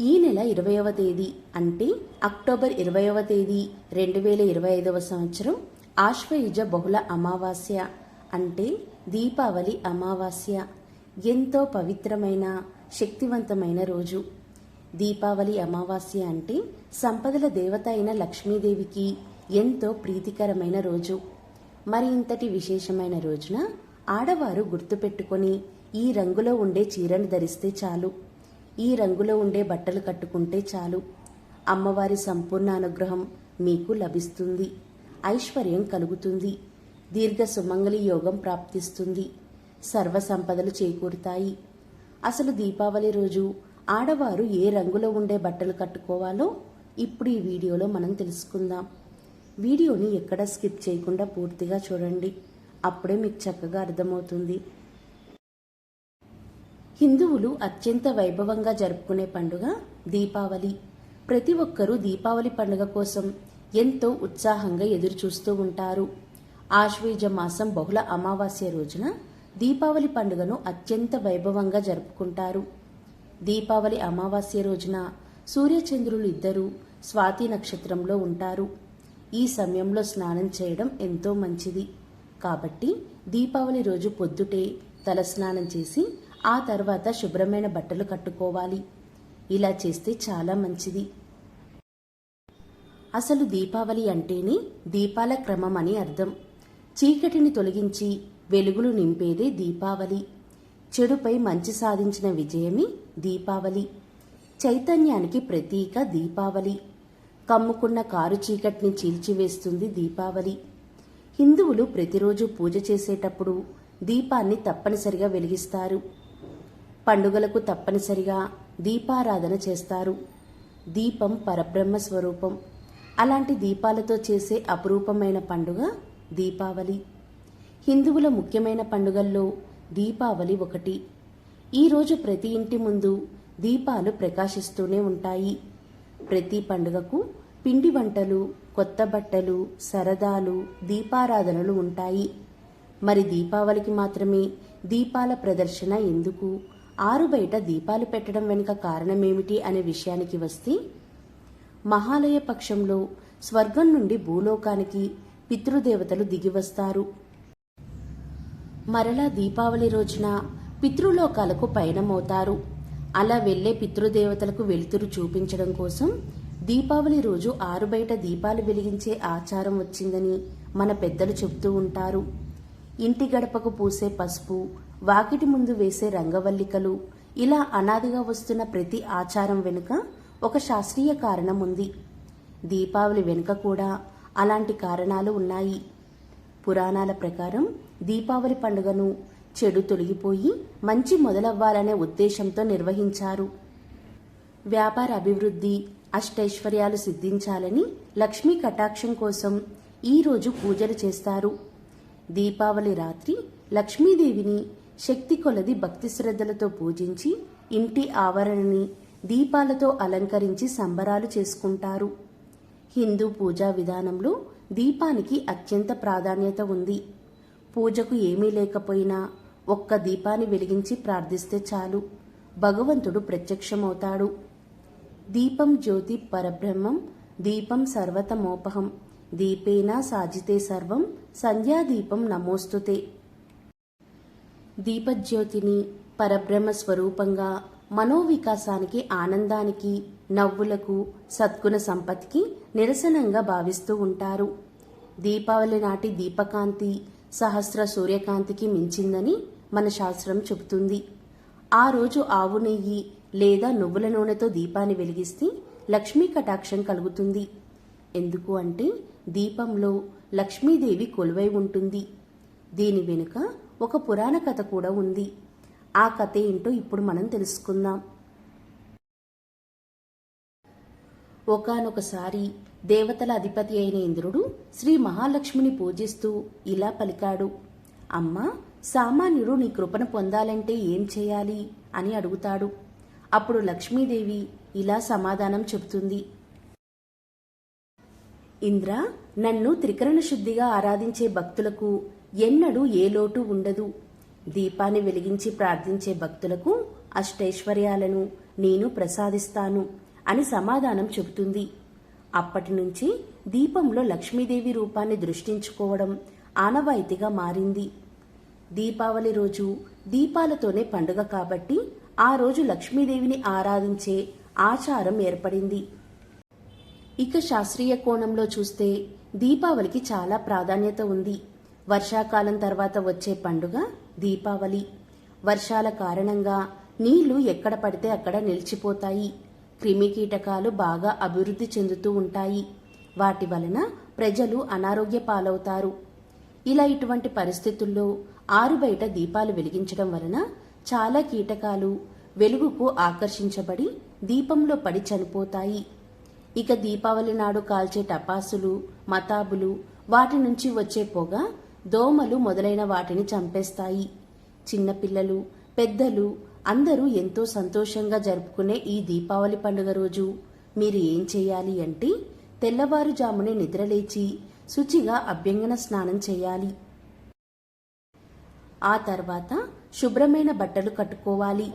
ఈ నెల ఇరవైవ తేదీ అంటే అక్టోబర్ ఇరవైవ తేదీ రెండు వేల ఇరవై ఐదవ సంవత్సరం ఆశ్వయుజ బహుళ అమావాస్య అంటే దీపావళి అమావాస్య. ఎంతో పవిత్రమైన శక్తివంతమైన రోజు. దీపావళి అమావాస్య అంటే సంపదల దేవత అయిన లక్ష్మీదేవికి ఎంతో ప్రీతికరమైన రోజు. మరి ఇంతటి విశేషమైన రోజున ఆడవారు గుర్తుపెట్టుకొని ఈ రంగులో ఉండే చీరను ధరిస్తే చాలు. ఈ రంగులో ఉండే బట్టలు కట్టుకుంటే చాలు. అమ్మవారి సంపూర్ణ అనుగ్రహం మీకు లభిస్తుంది. ఐశ్వర్యం కలుగుతుంది. దీర్ఘ సుమంగళి యోగం ప్రాప్తిస్తుంది. సర్వ సంపదలు చేకూరుతాయి. అసలు దీపావళి రోజు ఆడవారు ఏ రంగులో ఉండే బట్టలు కట్టుకోవాలో ఇప్పుడు ఈ వీడియోలో మనం తెలుసుకుందాం. వీడియోని ఎక్కడ స్కిప్ చేయకుండా పూర్తిగా చూడండి. అప్పుడే మీకు చక్కగా అర్థమవుతుంది. హిందువులు అత్యంత వైభవంగా జరుపుకునే పండుగ దీపావళి. ప్రతి ఒక్కరూ దీపావళి పండుగ కోసం ఎంతో ఉత్సాహంగా ఎదురుచూస్తూ ఉంటారు. ఆశ్వేజ మాసం బహుళ అమావాస్య రోజున దీపావళి పండుగను అత్యంత వైభవంగా జరుపుకుంటారు. దీపావళి అమావాస్య రోజున సూర్యచంద్రులు ఇద్దరూ స్వాతి నక్షత్రంలో ఉంటారు. ఈ సమయంలో స్నానం చేయడం ఎంతో మంచిది. కాబట్టి దీపావళి రోజు పొద్దుటే తలస్నానం చేసి ఆ తర్వాత శుభ్రమైన బట్టలు కట్టుకోవాలి. ఇలా చేస్తే చాలా మంచిది. అసలు దీపావళి అంటేనే దీపాల క్రమం అని అర్థం. చీకటిని తొలగించి వెలుగులు నింపేదే దీపావళి. చెడుపై మంచి సాధించిన విజయమే దీపావళి. చైతన్యానికి ప్రతీక దీపావళి. కమ్ముకున్న కారు చీకటిని చీల్చివేస్తుంది దీపావళి. హిందువులు ప్రతిరోజు పూజ చేసేటప్పుడు దీపాన్ని తప్పనిసరిగా వెలిగిస్తారు. పండుగలకు తప్పనిసరిగా దీపారాధన చేస్తారు. దీపం పరబ్రహ్మ స్వరూపం. అలాంటి దీపాలతో చేసే అపురూపమైన పండుగ దీపావళి. హిందువుల ముఖ్యమైన పండుగల్లో దీపావళి ఒకటి. ఈరోజు ప్రతి ఇంటి ముందు దీపాలు ప్రకాశిస్తూనే ఉంటాయి. ప్రతి పండుగకు పిండి వంటలు కొత్త బట్టలు సరదాలు దీపారాధనలు ఉంటాయి. మరి దీపావళికి మాత్రమే దీపాల ప్రదర్శన ఎందుకు? ఆరు బయట దీపాలు పెట్టడం వెనుక కారణమేమిటి అనే విషయానికి వస్తే మహాలయ పక్షంలో స్వర్గం నుండి భూలోకానికి పితృదేవతలు దిగివస్తారు మరలా దీపావళి రోజున పితృలోకాలకు పయనమవుతారు. అలా వెళ్ళే పితృదేవతలకు వెలుతురు చూపించడం కోసం దీపావళి రోజు ఆరు బయట దీపాలు వెలిగించే ఆచారం వచ్చిందని మన పెద్దలు చెబుతూ ఉంటారు. ఇంటి గడపకు పూసే పసుపు వాకిటి ముందు వేసే రంగవల్లికలు. ఇలా అనాదిగా వస్తున్న ప్రతి ఆచారం వెనుక ఒక శాస్త్రీయ కారణం ఉంది. దీపావళి వెనుక కూడా అలాంటి కారణాలు ఉన్నాయి. పురాణాల ప్రకారం దీపావళి పండుగను చెడు తొలగిపోయి మంచి మొదలవ్వాలనే ఉద్దేశంతో నిర్వహించారు. వ్యాపార అభివృద్ధి అష్టైశ్వర్యాలు సిద్ధించాలని లక్ష్మీ కటాక్షం కోసం ఈరోజు పూజలు చేస్తారు. దీపావళి రాత్రి లక్ష్మీదేవిని శక్తి కొలది భక్తి శ్రద్ధలతో పూజించి ఇంటి ఆవరణని దీపాలతో అలంకరించి సంబరాలు చేసుకుంటారు. హిందూ పూజా విధానంలో దీపానికి అత్యంత ప్రాధాన్యత ఉంది. పూజకు ఏమీ లేకపోయినా ఒక్క దీపాన్ని వెలిగించి ప్రార్థిస్తే చాలు. భగవంతుడు ప్రత్యక్షమవుతాడు. దీపం జ్యోతి పరబ్రహ్మం దీపం సర్వతమోపహం. దీపేనా సాజితే సర్వం సంధ్యాదీపం నమోస్తుతే. దీపజ్యోతిని పరబ్రహ్మ స్వరూపంగా మనోవికాసానికి ఆనందానికి నవ్వులకు సద్గుణ సంపత్తికి నిరసనంగా భావిస్తూ ఉంటారు. దీపావళి నాటి దీపకాంతి సహస్ర సూర్యకాంతికి మించిందని మన శాస్త్రం చెబుతుంది. ఆ రోజు ఆవు నెయ్యి లేదా నువ్వుల నూనెతో దీపాన్ని వెలిగిస్తే లక్ష్మీ కటాక్షం కలుగుతుంది. ఎందుకు అంటే దీపంలో లక్ష్మీదేవి కొలువై ఉంటుంది. దీని వెనుక ఒక పురాణ కథ కూడా ఉంది. ఆ కథ ఏంటో ఇప్పుడు మనం తెలుసుకుందాం. ఒకానొకసారి దేవతల అధిపతి అయిన ఇంద్రుడు శ్రీ మహాలక్ష్మిని పూజిస్తూ ఇలా పలికాడు. అమ్మా సామాన్యుడు నీ కృపను పొందాలంటే ఏం చేయాలి? అని అడుగుతాడు. అప్పుడు లక్ష్మీదేవి ఇలా సమాధానం చెబుతుంది. ఇంద్ర నన్ను త్రికరణ శుద్ధిగా ఆరాధించే భక్తులకు ఎన్నడూ ఏ లోటు ఉండదు. దీపాన్ని వెలిగించి ప్రార్థించే భక్తులకు అష్టైశ్వర్యాలను నేను ప్రసాదిస్తాను అని సమాధానం చెబుతుంది. అప్పటి నుంచి దీపంలో లక్ష్మీదేవి రూపాన్ని దృష్టించుకోవడం ఆనవాయితీగా మారింది. దీపావళి రోజు దీపాలతోనే పండుగ కాబట్టి ఆ రోజు లక్ష్మీదేవిని ఆరాధించే ఆచారం ఏర్పడింది. ఇక శాస్త్రీయ కోణంలో చూస్తే దీపావళికి చాలా ప్రాధాన్యత ఉంది. వర్షాకాలం తర్వాత వచ్చే పండుగ దీపావళి. వర్షాల కారణంగా నీళ్ళు ఎక్కడ పడితే అక్కడ నిలిచిపోతాయి. క్రిమికీటకాలు బాగా అభివృద్ధి చెందుతూ ఉంటాయి. వాటి వలన ప్రజలు అనారోగ్య పాలవుతారు. ఇలా ఇటువంటి పరిస్థితుల్లో ఆరు బయట దీపాలు వెలిగించడం వలన చాలా కీటకాలు వెలుగుకు ఆకర్షించబడి దీపంలో పడి చనిపోతాయి. ఇక దీపావళి నాడు కాల్చే టపాసులు మతాబులు వాటి నుంచి వచ్చే పొగ దోమలు మొదలైన వాటిని చంపేస్తాయి. చిన్నపిల్లలు పెద్దలు అందరూ ఎంతో సంతోషంగా జరుపుకునే ఈ దీపావళి పండుగ రోజు. మీరు ఏం చేయాలి అంటే తెల్లవారుజామునే నిద్రలేచి శుచిగా అభ్యంగన స్నానం చేయాలి. ఆ తర్వాత శుభ్రమైన బట్టలు కట్టుకోవాలి.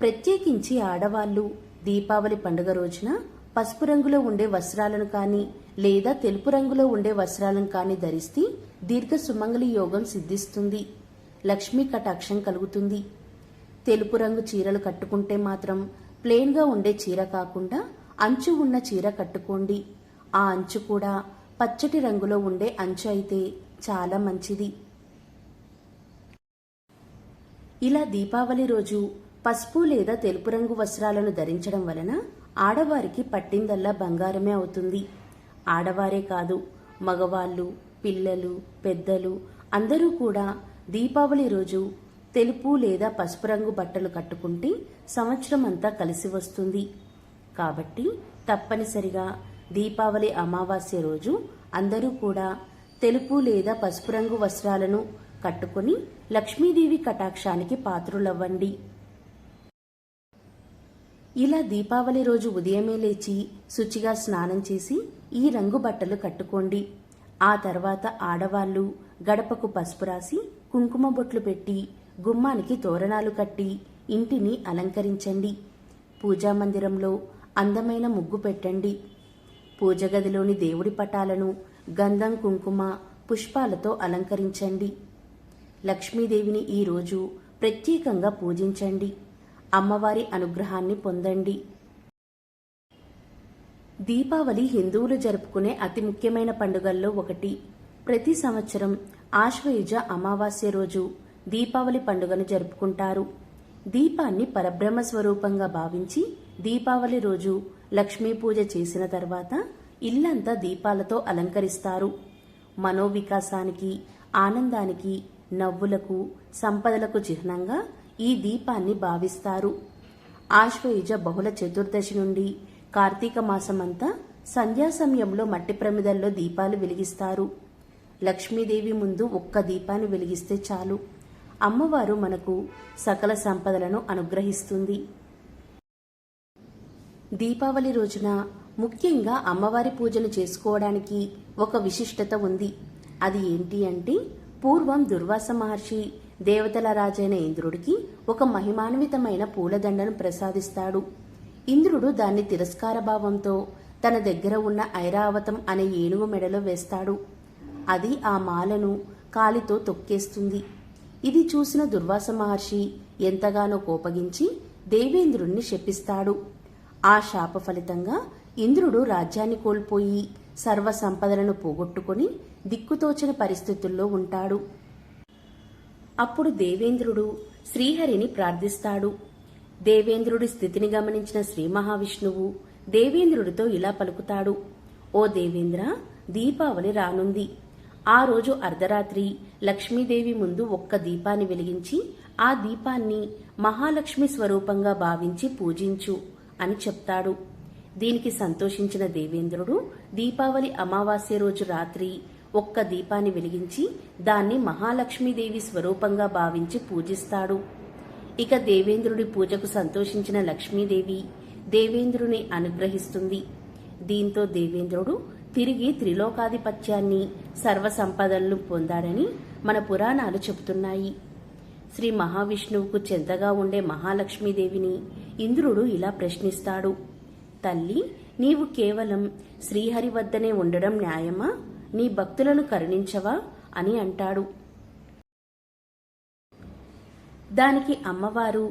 ప్రత్యేకించి ఆడవాళ్ళు దీపావళి పండుగ రోజున పసుపు రంగులో ఉండే వస్త్రాలను కానీ లేదా తెలుపు రంగులో ఉండే వస్త్రాలను కానీ ధరిస్తే దీర్ఘ సుమంగళి యోగం సిద్ధిస్తుంది. లక్ష్మీ కటాక్షం కలుగుతుంది. తెలుపు రంగు చీరలు కట్టుకుంటే మాత్రం ప్లెయిన్గా ఉండే చీర కాకుండా అంచు ఉన్న చీర కట్టుకోండి. ఆ అంచు కూడా పచ్చటి రంగులో ఉండే అంచు అయితే చాలా మంచిది. ఇలా దీపావళి రోజు పసుపు లేదా తెలుపు రంగు వస్త్రాలను ధరించడం వలన ఆడవారికి పట్టిందల్లా బంగారమే అవుతుంది. ఆడవారే కాదు మగవాళ్ళు పిల్లలు పెద్దలు అందరూ కూడా దీపావళి రోజు తెలుపు లేదా పసుపు రంగు బట్టలు కట్టుకుంటే సంవత్సరం అంతా కలిసి వస్తుంది. కాబట్టి తప్పనిసరిగా దీపావళి అమావాస్య రోజు అందరూ కూడా తెలుపు లేదా పసుపు రంగు వస్త్రాలను కట్టుకొని లక్ష్మీదేవి కటాక్షానికి పాత్రులవ్వండి. ఇలా దీపావళి రోజు ఉదయమే లేచి శుచిగా స్నానం చేసి ఈ రంగు బట్టలు కట్టుకోండి. ఆ తర్వాత ఆడవాళ్ళు గడపకు పసుపు రాసి కుంకుమ బొట్లు పెట్టి గుమ్మానికి తోరణాలు కట్టి ఇంటిని అలంకరించండి. పూజా మందిరంలో అందమైన ముగ్గు పెట్టండి. పూజ గదిలోని దేవుడి పటాలను గంధం కుంకుమ పుష్పాలతో అలంకరించండి. లక్ష్మీదేవిని ఈరోజు ప్రత్యేకంగా పూజించండి. అమ్మవారి అనుగ్రహాన్ని పొందండి. దీపావళి హిందువులు జరుపుకునే అతి ముఖ్యమైన పండుగల్లో ఒకటి. ప్రతి సంవత్సరం ఆశ్వయుజ అమావాస్య రోజు దీపావళి పండుగను జరుపుకుంటారు. దీపాన్ని పరబ్రహ్మ స్వరూపంగా భావించి దీపావళి రోజు లక్ష్మీ పూజ చేసిన తర్వాత ఇల్లంతా దీపాలతో అలంకరిస్తారు. మనోవికాసానికి ఆనందానికి నవ్వులకు సంపదలకు చిహ్నంగా ఈ దీపాన్ని భావిస్తారు. ఆశ్వయుజ బహుళ చతుర్దశి నుండి కార్తీక మాసమంతా సంధ్యా సమయంలో మట్టి ప్రమిదల్లో దీపాలు వెలిగిస్తారు. లక్ష్మీదేవి ముందు ఒక్క దీపాన్ని వెలిగిస్తే చాలు. అమ్మవారు మనకు సకల సంపదలను అనుగ్రహిస్తుంది. దీపావళి రోజున ముఖ్యంగా అమ్మవారి పూజలు చేసుకోవడానికి ఒక విశిష్టత ఉంది. అది ఏంటి అంటే పూర్వం దుర్వాస మహర్షి దేవతల రాజైన ఇంద్రుడికి ఒక మహిమాన్వితమైన పూలదండను ప్రసాదిస్తాడు. ఇంద్రుడు దాన్ని తిరస్కార భావంతో తన దగ్గర ఉన్న ఐరావతం అనే ఏనుగు మెడలో వేస్తాడు. అది ఆ మాలను కాలితో తొక్కేస్తుంది. ఇది చూసిన దుర్వాస మహర్షి ఎంతగానో కోపగించి దేవేంద్రుణ్ణి శపిస్తాడు. ఆ శాప ఫలితంగా ఇంద్రుడు రాజ్యాన్ని కోల్పోయి సర్వ సంపదలను పోగొట్టుకుని దిక్కుతోచని పరిస్థితుల్లో ఉంటాడు. అప్పుడు దేవేంద్రుడు శ్రీహరిని ప్రార్థిస్తాడు. దేవేంద్రుడి స్థితిని గమనించిన శ్రీ మహావిష్ణువు దేవేంద్రుడితో ఇలా పలుకుతాడు. ఓ దేవేంద్ర దీపావళి రానుంది. ఆ రోజు అర్ధరాత్రి లక్ష్మీదేవి ముందు ఒక్క దీపాన్ని వెలిగించి ఆ దీపాన్ని మహాలక్ష్మి స్వరూపంగా భావించి పూజించు అని చెప్తాడు. దీనికి సంతోషించిన దేవేంద్రుడు దీపావళి అమావాస్య రోజు రాత్రి ఒక్క దీపాన్ని వెలిగించి దాన్ని మహాలక్ష్మీదేవి స్వరూపంగా భావించి పూజిస్తాడు. ఇక దేవేంద్రుడి పూజకు సంతోషించిన లక్ష్మీదేవి దేవేంద్రుని అనుగ్రహిస్తుంది. దీంతో దేవేంద్రుడు తిరిగి త్రిలోకాధిపత్యాన్ని సర్వసంపదలను పొందాడని మన పురాణాలు చెబుతున్నాయి. శ్రీ మహావిష్ణువుకు చెంతగా ఉండే మహాలక్ష్మీదేవిని ఇంద్రుడు ఇలా ప్రశ్నిస్తాడు. తల్లి నీవు కేవలం శ్రీహరి వద్దనే ఉండడం న్యాయమా? నీ భక్తులను కరుణించవా? అని అంటాడు. దానికి అమ్మవారు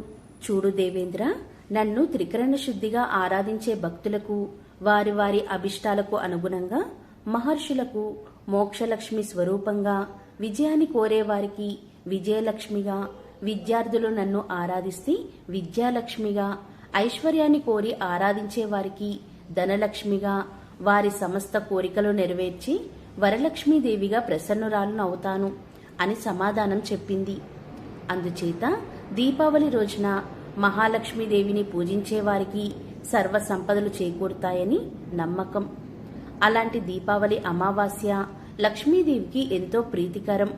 చూడు దేవేంద్ర నన్ను త్రికరణ శుద్ధిగా ఆరాధించే భక్తులకు వారి వారి అభిష్టాలకు అనుగుణంగా మహర్షులకు మోక్షలక్ష్మి స్వరూపంగా విజయాన్ని కోరేవారికి విజయలక్ష్మిగా విద్యార్థులు నన్ను ఆరాధిస్తే విద్యాలక్ష్మిగా ఐశ్వర్యాన్ని కోరి ఆరాధించే వారికి ధనలక్ష్మిగా వారి సమస్త కోరికలు నెరవేర్చి వరలక్ష్మీదేవిగా ప్రసన్నురాలను అవుతాను అని సమాధానం చెప్పింది. అందుచేత దీపావళి రోజున మహాలక్ష్మీదేవిని పూజించే వారికి సర్వ సంపదలు చేకూరుతాయని నమ్మకం. అలాంటి దీపావళి అమావాస్య లక్ష్మీదేవికి ఎంతో ప్రీతికరం.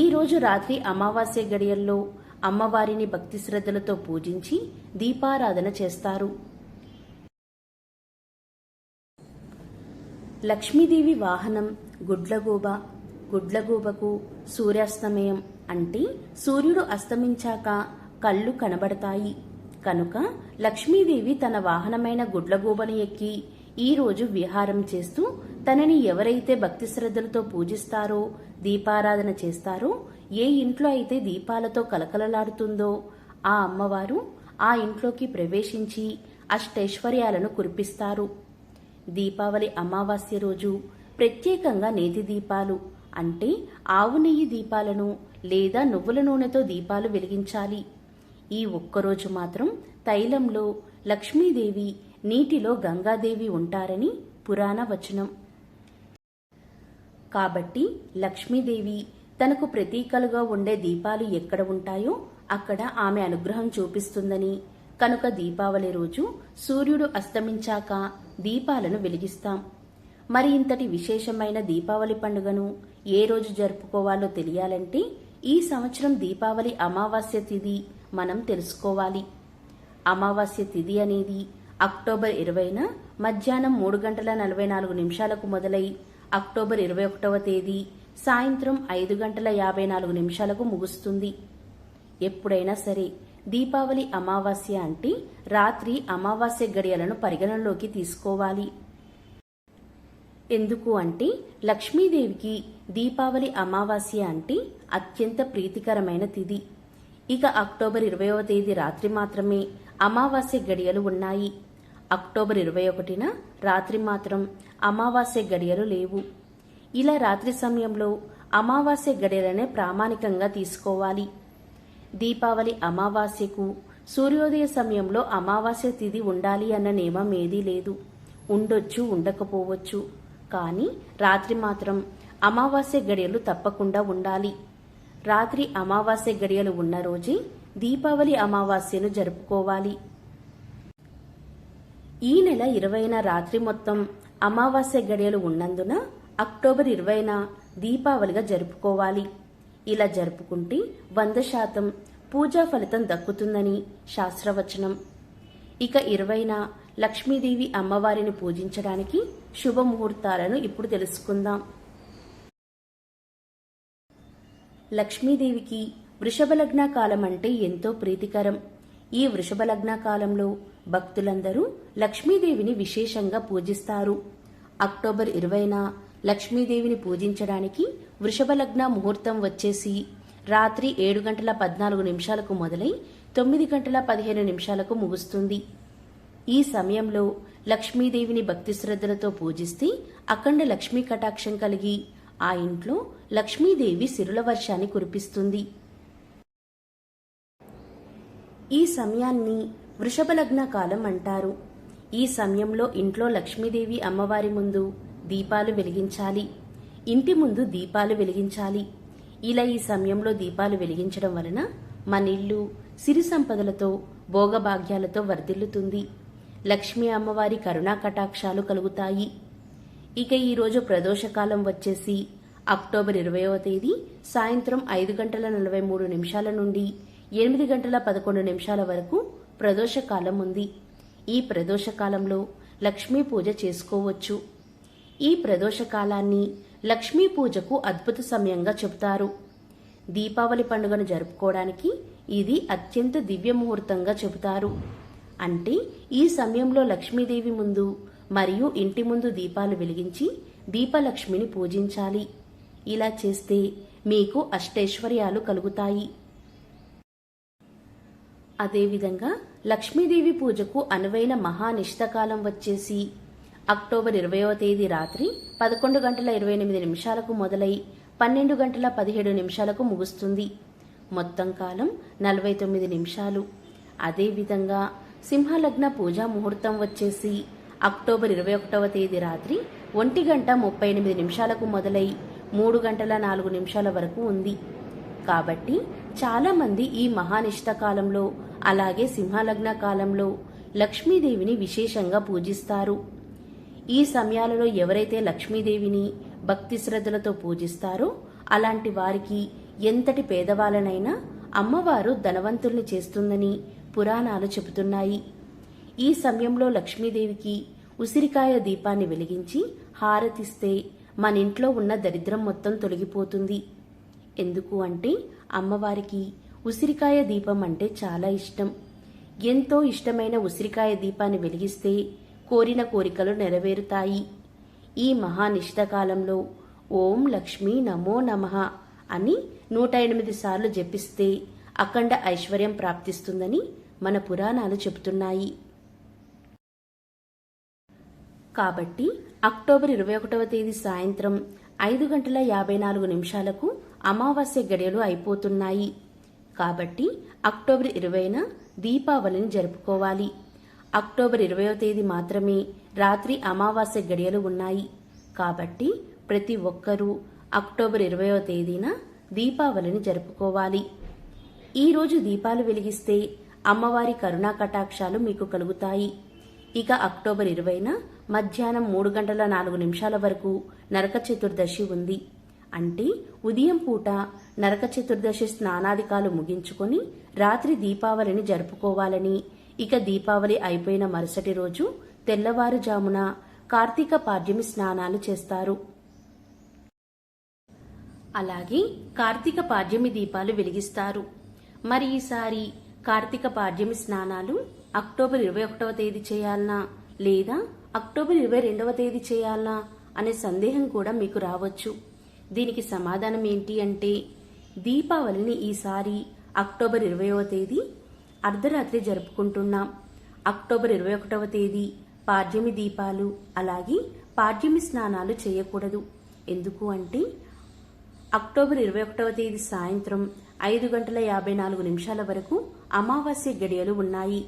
ఈ రోజు రాత్రి అమావాస్య గడియల్లో అమ్మవారిని భక్తి శ్రద్ధలతో పూజించి దీపారాధన చేస్తారు. లక్ష్మీదేవి వాహనం గుడ్లగూబ గుడ్లగూబకు సూర్యాస్తమయం అంటే సూర్యుడు అస్తమించాక కళ్ళు కనబడతాయి. కనుక లక్ష్మీదేవి తన వాహనమైన గుడ్లగూబను ఎక్కి ఈరోజు విహారం చేస్తూ తనని ఎవరైతే భక్తి శ్రద్ధలతో పూజిస్తారో దీపారాధన చేస్తారో ఏ ఇంట్లో అయితే దీపాలతో కలకలలాడుతుందో ఆ అమ్మవారు ఆ ఇంట్లోకి ప్రవేశించి అష్టైశ్వర్యాలను కురిపిస్తారు. దీపావళి అమావాస్య రోజు ప్రత్యేకంగా నేతి దీపాలు అంటే ఆవు నెయ్యి దీపాలను లేదా నువ్వుల నూనెతో దీపాలు వెలిగించాలి. ఈ ఒక్కరోజు మాత్రం తైలంలో లక్ష్మీదేవి నీటిలో గంగాదేవి ఉంటారని పురాణ వచనం. కాబట్టి లక్ష్మీదేవి తనకు ప్రతీకలుగా ఉండే దీపాలు ఎక్కడ ఉంటాయో అక్కడ ఆమె అనుగ్రహం చూపిస్తుందని. కనుక దీపావళి రోజు సూర్యుడు అస్తమించాక దీపాలను వెలిగిస్తాం. మరి ఇంతటి విశేషమైన దీపావళి పండుగను ఏ రోజు జరుపుకోవాలో తెలియాలంటే ఈ సంవత్సరం దీపావళి అమావాస్య తిథి మనం తెలుసుకోవాలి. అమావాస్య తిథి అనేది అక్టోబర్ ఇరవైన మధ్యాహ్నం మూడు గంటల నలభై నాలుగు నిమిషాలకు మొదలై అక్టోబర్ ఇరవై ఒకటవ తేదీ సాయంత్రం ఐదు గంటల యాభై నాలుగు నిమిషాలకు ముగుస్తుంది. ఎప్పుడైనా సరే దీపావళి అమావాస్య అంటే రాత్రి అమావాస్య గడియలను పరిగణనలోకి తీసుకోవాలి. ఎందుకు అంటే లక్ష్మీదేవికి దీపావళి అమావాస్య అంటే అత్యంత ప్రీతికరమైన తిథి. ఇక అక్టోబర్ ఇరవయవ తేదీ రాత్రి మాత్రమే అమావాస్య గడియలు ఉన్నాయి. అక్టోబర్ ఇరవై ఒకటిన రాత్రి మాత్రం అమావాస్య గడియలు లేవు. ఇలా రాత్రి సమయంలో అమావాస్య గడియలనే ప్రామాణికంగా తీసుకోవాలి. దీపావళి అమావాస్యకు సూర్యోదయ సమయంలో అమావాస్య తిథి ఉండాలి అన్న నియమం ఏదీ లేదు. ఉండొచ్చు ఉండకపోవచ్చు. కానీ రాత్రి మాత్రం అమావాస్య గడియలు తప్పకుండా ఉండాలి. రాత్రి అమావాస్య గడియలు ఉన్న రోజే దీపావళి అమావాస్యను జరుపుకోవాలి. ఈ నెల ఇరవైన రాత్రి మొత్తం అమావాస్య గడియలు ఉన్నందున అక్టోబర్ ఇరవైన దీపావళిగా జరుపుకోవాలి. ఇలా జరుపుకుంటే వంద శాతం పూజా ఫలితం దక్కుతుందని శాస్త్రవచనం. ఇక ఇరవైన లక్ష్మీదేవి అమ్మవారిని పూజించడానికి శుభముహూర్తాలను ఇప్పుడు తెలుసుకుందాం. లక్ష్మీదేవికి వృషభ లగ్న కాలం అంటే ఎంతో ప్రీతికరం. ఈ వృషభ లగ్న కాలంలో భక్తులందరూ లక్ష్మీదేవిని విశేషంగా పూజిస్తారు. అక్టోబర్ ఇరవైన లక్ష్మీదేవిని పూజించడానికి వృషభ లగ్న ముహూర్తం వచ్చేసి రాత్రి ఏడు గంటల పద్నాలుగు నిమిషాలకు మొదలై తొమ్మిది గంటల పదిహేను నిమిషాలకు ముగుస్తుంది. ఈ సమయంలో లక్ష్మీదేవిని భక్తి శ్రద్ధలతో పూజిస్తే అఖండ లక్ష్మీ కటాక్షం కలిగి ఆ ఇంట్లో లక్ష్మీదేవి సిరుల వర్షాన్ని కురిపిస్తుంది. ఈ సమయాన్ని వృషభ లగ్న కాలం అంటారు. ఈ సమయంలో ఇంట్లో లక్ష్మీదేవి అమ్మవారి ముందు దీపాలు వెలిగించాలి. ఇంటి ముందు దీపాలు వెలిగించాలి. ఇలా ఈ సమయంలో దీపాలు వెలిగించడం వలన మన ఇల్లు సిరి సంపదలతో భోగభాగ్యాలతో వర్ధిల్లుతుంది. లక్ష్మీ అమ్మవారి కరుణా కటాక్షాలు కలుగుతాయి. ఇక ఈరోజు ప్రదోషకాలం వచ్చేసి అక్టోబర్ ఇరవయవ తేదీ సాయంత్రం ఐదు గంటల నలభై మూడు నిమిషాల నుండి ఎనిమిది గంటల పదకొండు నిమిషాల వరకు ప్రదోషకాలం ఉంది. ఈ ప్రదోషకాలంలో లక్ష్మీ పూజ చేసుకోవచ్చు. ఈ ప్రదోషకాలాన్ని లక్ష్మీ పూజకు అద్భుత సమయంగా చెబుతారు. దీపావళి పండుగను జరుపుకోవడానికి ఇది అత్యంత దివ్య ముహూర్తంగా చెబుతారు. అంటే ఈ సమయంలో లక్ష్మీదేవి ముందు మరియు ఇంటి ముందు దీపాలు వెలిగించి దీపలక్ష్మిని పూజించాలి. ఇలా చేస్తే మీకు అష్టైశ్వర్యాలు కలుగుతాయి. అదేవిధంగా లక్ష్మీదేవి పూజకు అనువైన మహానిష్టకాలం వచ్చేసి అక్టోబర్ ఇరవయవ తేదీ రాత్రి పదకొండు గంటల ఇరవై ఎనిమిది నిమిషాలకు మొదలై పన్నెండు గంటల పదిహేడు నిమిషాలకు ముగుస్తుంది. మొత్తం కాలం నలభై తొమ్మిది నిమిషాలు. అదేవిధంగా సింహలగ్న పూజా ముహూర్తం వచ్చేసి అక్టోబర్ ఇరవై ఒకటవ తేదీ రాత్రి ఒంటి గంట ముప్పై ఎనిమిది నిమిషాలకు మొదలై మూడు గంటల నాలుగు నిమిషాల వరకు ఉంది. కాబట్టి చాలామంది ఈ మహానిష్ట కాలంలో అలాగే సింహలగ్న కాలంలో లక్ష్మీదేవిని విశేషంగా పూజిస్తారు. ఈ సమయాలలో ఎవరైతే లక్ష్మీదేవిని భక్తి శ్రద్ధలతో పూజిస్తారో అలాంటి వారికి ఎంతటి పేదవాళ్ళనైనా అమ్మవారు ధనవంతుల్ని చేస్తుందని పురాణాలు చెబుతున్నాయి. ఈ సమయంలో లక్ష్మీదేవికి ఉసిరికాయ దీపాన్ని వెలిగించి హారతిస్తే మన ఇంట్లో ఉన్న దరిద్రం మొత్తం తొలగిపోతుంది. ఎందుకు అంటే అమ్మవారికి ఉసిరికాయ దీపం అంటే చాలా ఇష్టం. ఎంతో ఇష్టమైన ఉసిరికాయ దీపాన్ని వెలిగిస్తే కోరిన కోరికలు నెరవేరుతాయి. ఈ మహానిష్టకాలంలో ఓం లక్ష్మీ నమో నమః అని నూట ఎనిమిది సార్లు జపిస్తే అఖండ ఐశ్వర్యం ప్రాప్తిస్తుందని మన పురాణాలు చెబుతున్నాయి. కాబట్టి అక్టోబర్ ఇరవై ఒకటవ తేదీ సాయంత్రం ఐదు గంటల యాభై నాలుగు నిమిషాలకు అమావాస్య గడియలు అయిపోతున్నాయి. కాబట్టి అక్టోబర్ ఇరవైన దీపావళిని జరుపుకోవాలి. అక్టోబర్ ఇరవయో తేదీ మాత్రమే రాత్రి అమావాస్య గడియలు ఉన్నాయి. కాబట్టి ప్రతి ఒక్కరూ అక్టోబర్ ఇరవయో తేదీన దీపావళిని జరుపుకోవాలి. ఈరోజు దీపాలు వెలిగిస్తే అమ్మవారి కరుణా కటాక్షాలు మీకు కలుగుతాయి. ఇక అక్టోబర్ ఇరవైన మధ్యాహ్నం మూడు గంటల నాలుగు నిమిషాల వరకు నరక చతుర్దశి ఉంది. అంటే ఉదయం పూట నరక చతుర్దశి స్నానాదికాలు ముగించుకొని రాత్రి దీపావళిని జరుపుకోవాలని. ఇక దీపావళి అయిపోయిన మరుసటి రోజు తెల్లవారుజామున కార్తీక పాడ్యమి స్నానాలు చేస్తారు. అలాగే కార్తీక పాడ్యమి దీపాలు వెలిగిస్తారు. మరి ఈసారి కార్తీక పాడ్యమి స్నానాలు అక్టోబర్ ఇరవై ఒకటవ తేదీ చేయాలనా? లేదా అక్టోబర్ ఇరవై రెండవ తేదీ చేయాలనా? అనే సందేహం కూడా మీకు రావచ్చు. దీనికి సమాధానం ఏంటి అంటే దీపావళిని ఈసారి అక్టోబర్ ఇరవైవ తేదీ అర్ధరాత్రి జరుపుకుంటున్నాం. అక్టోబర్ ఇరవై ఒకటవ తేదీ పాడ్యమి దీపాలు అలాగే పాడ్యమి స్నానాలు చేయకూడదు. ఎందుకు అంటే అక్టోబర్ ఇరవై ఒకటవ తేదీ సాయంత్రం ఐదు గంటల యాభై నాలుగు నిమిషాల వరకు అమావాస్య గడియలు ఉన్నాయి.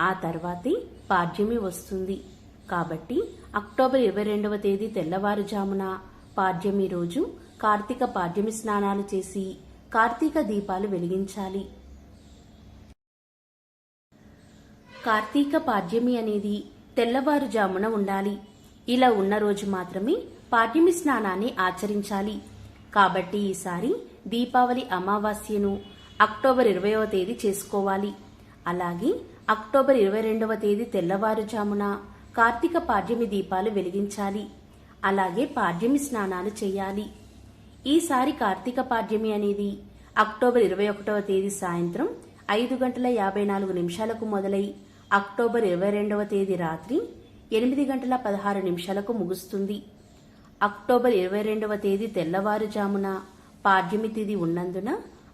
ఆ తర్వాతే పాడ్యమి వస్తుంది. కాబట్టి అక్టోబర్ ఇరవై రెండవ తేదీ తెల్లవారుజామున పాడ్యమి రోజు కార్తీక పాడ్యమి స్నానాలు చేసి కార్తీక దీపాలు వెలిగించాలి. కార్తీక పాడ్యమి అనేది తెల్లవారుజామున ఉండాలి. ఇలా ఉన్న రోజు మాత్రమే పాడ్యమి స్నానాన్ని ఆచరించాలి. కాబట్టి ఈసారి దీపావళి అమావాస్యను అక్టోబర్ ఇరవయవ తేదీ చేసుకోవాలి. అలాగే అక్టోబర్ ఇరవై రెండవ తేదీ తెల్లవారుజామున కార్తీక పాడ్యమి దీపాలు వెలిగించాలి. అలాగే పాడ్యమి స్నానాలు చేయాలి. ఈసారి కార్తీక పాడ్యమి అనేది అక్టోబర్ ఇరవై ఒకటవ తేదీ సాయంత్రం ఐదు గంటల యాభై నాలుగు నిమిషాలకు మొదలై అక్టోబర్ ఇరవై రెండవ తేదీ రాత్రి ఎనిమిది గంటల పదహారు నిమిషాలకు ముగుస్తుంది. అక్టోబర్ ఇరవై రెండవ తేదీ తెల్లవారుజామున పాడ్యమి తిథి ఉన్నందున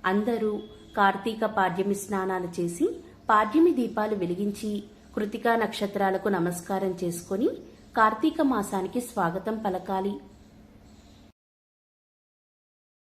అందరూ కార్తీక పాడ్యమి స్నానాలు చేసి పాడ్యమి దీపాలు వెలిగించి కృతికా నక్షత్రాలకు నమస్కారం చేసుకొని కార్తీక మాసానికి స్వాగతం పలకాలి.